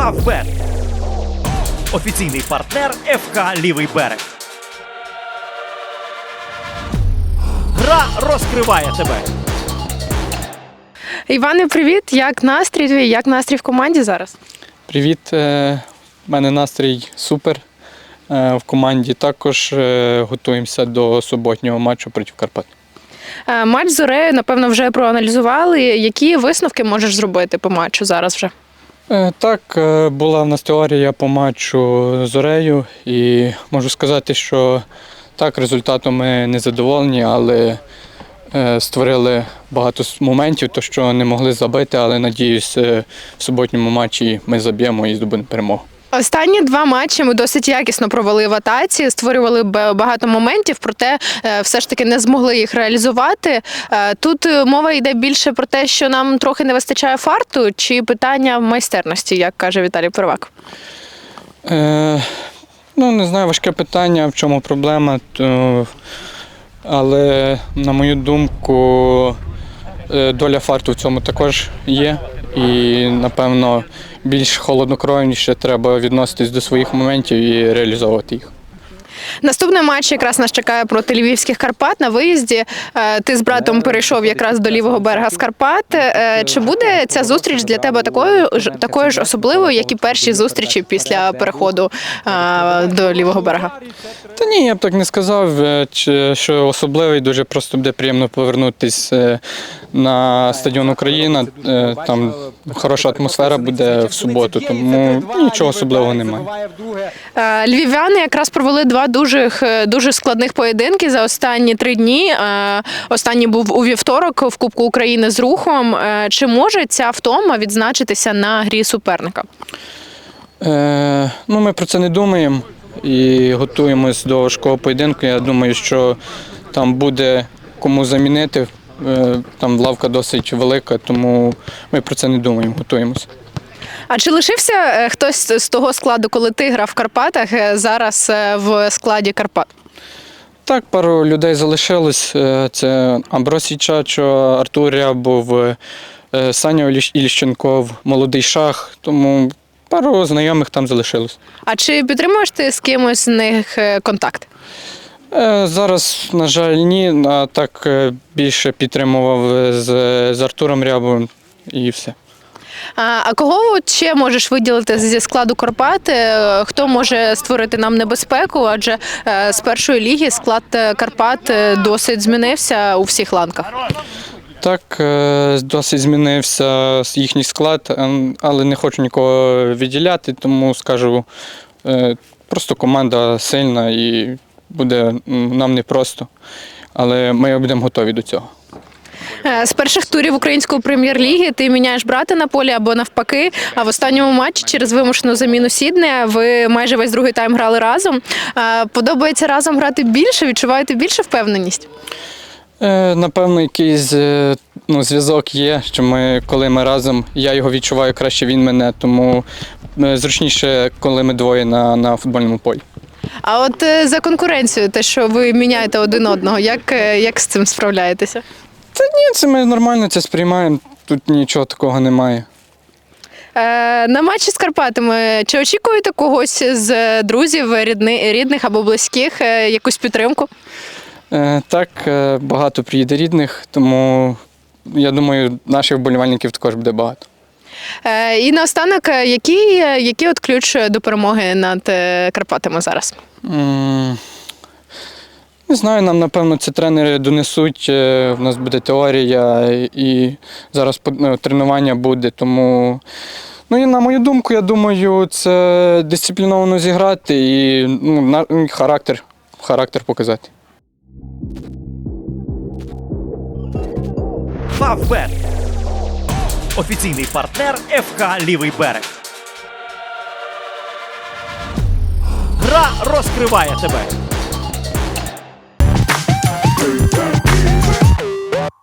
Фавбет. Офіційний партнер ФК Лівий берег. Гра розкриває тебе. Іване, привіт! Як настрій твій? Як настрій в команді зараз? Привіт, е, в мене настрій супер е, в команді. Також е, готуємося до суботнього матчу проти Карпат. Е, Матч з Зорею, напевно, вже проаналізували. Які висновки можеш зробити по матчу зараз вже? Е, Так, е, була в нас теорія по матчу з Орею, і можу сказати, що так, результатом ми не задоволені, але е, створили багато моментів, то що не могли забити, але надіюсь, в суботньому матчі ми заб'ємо і здобудемо перемогу. Останні два матчі ми досить якісно провели в атаці, створювали багато моментів, проте е, все ж таки не змогли їх реалізувати. Е, Тут е, мова йде більше про те, що нам трохи не вистачає фарту, чи питання в майстерності, як каже Віталій Первак. Е, ну, не знаю, важке питання, в чому проблема. То, але, на мою думку, доля фарту в цьому також є. І, напевно, більш холоднокровніше треба відноситись до своїх моментів і реалізовувати їх. Наступний матч якраз нас чекає проти львівських Карпат на виїзді. Е, Ти з братом перейшов якраз до лівого берега з Карпат. Е, Чи буде ця зустріч для тебе такою ж такою ж особливою, як і перші зустрічі після переходу е, до лівого берега? Та ні, я б так не сказав, е, що особливий, дуже просто буде приємно повернутися на стадіон Україна. Е, Там хороша атмосфера буде в суботу, тому нічого особливого немає. Е, Львів'яни якраз провели два дуже, дуже складних поєдинки за останні три дні. Е, Останній був у вівторок в Кубку України з рухом. Е, Чи може ця втома відзначитися на грі суперника? Е, ну, ми про це не думаємо і готуємось до важкого поєдинку. Я думаю, що там буде кому замінити. Е, там лавка досить велика, тому ми про це не думаємо, готуємося. А чи лишився е, хтось з того складу, коли ти грав в Карпатах, е, зараз е, в складі Карпат? Так, пару людей залишилось. Це Амбросій Чачо, Артур Рябов, е, Саня Іліщенков, молодий шах. Тому пару знайомих там залишилось. А чи підтримуєш ти з кимось з них контакт? Зараз, на жаль, ні, а так більше підтримував з, з Артуром Рябовим і все. А, кого ще можеш виділити зі складу Карпат? Е, Хто може створити нам небезпеку? Адже е, з першої ліги склад е, Карпат досить змінився у всіх ланках. Так, досить змінився їхній склад, але не хочу нікого відділяти, тому скажу, просто команда сильна і буде нам непросто. Але ми будемо готові до цього. Е, З перших турів української прем'єр-ліги ти міняєш брата на полі або навпаки. А в останньому матчі через вимушену заміну Сіднея ви майже весь другий тайм грали разом. Е, Подобається разом грати більше? Відчуваєте більше впевненість? Е, Напевно, якийсь ну, зв'язок є, що ми, коли ми разом, я його відчуваю краще, він мене, тому зручніше, коли ми двоє на, на футбольному полі. А от за конкуренцію, те, що ви міняєте один одного, як, як з цим справляєтеся? Та ні, це ми нормально це сприймаємо, тут нічого такого немає. Е, на матчі з Карпатами чи очікуєте когось з друзів, рідни, рідних або близьких, е, якусь підтримку? Е, Так, е, багато приїде рідних, тому я думаю, наших вболівальників також буде багато. Е, і наостанок, е, який, е, який от ключ до перемоги над е, Карпатами зараз? М, Не знаю, нам напевно це тренери донесуть. е, В нас буде теорія і зараз ну, тренування буде. Тому, ну і на мою думку, я думаю, це дисципліновано зіграти і ну, характер, характер показати. Фавбет. Офіційний партнер ФК Лівий берег. Гра розкриває тебе.